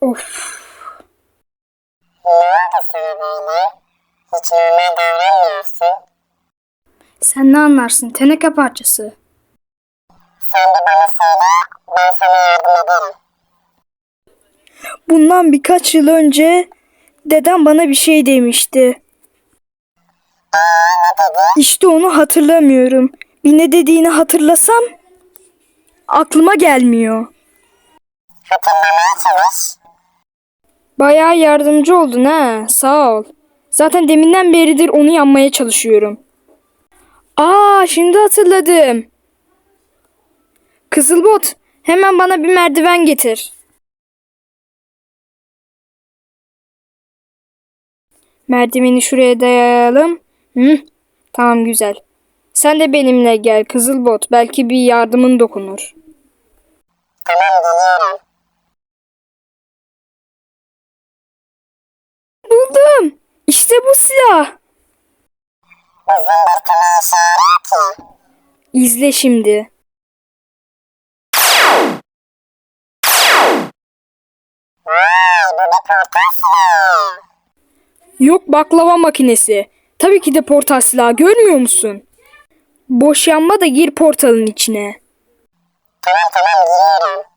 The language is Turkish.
Of. Ne oldu sana? Hiç normal davranmıyorsun. Sen ne anlarsın teneke parçası? Sen de bana söyle, ben sana yardım ederim. Bundan birkaç yıl önce dedem bana bir şey demişti. Aa, ne dedi? İşte onu hatırlamıyorum. Bir ne dediğini hatırlasam aklıma gelmiyor. Hatırlamaya çalış. Bayağı yardımcı oldun ha. Sağ ol. Zaten deminden beridir onu yanmaya çalışıyorum. Aa, şimdi hatırladım. Kızılbot, hemen bana bir merdiven getir. Merdiveni şuraya dayayalım. Hı, tamam güzel. Sen de benimle gel Kızılbot. Belki bir yardımın dokunur. Tamam geliyorum. Bu silah. İşe yarar ki? İzle şimdi. Vay bu bir portal silahı. Yok baklava makinesi. Tabii ki de portal silahı görmüyor musun? Boş yanma da gir portalın içine. Tamam tamam giriyorum.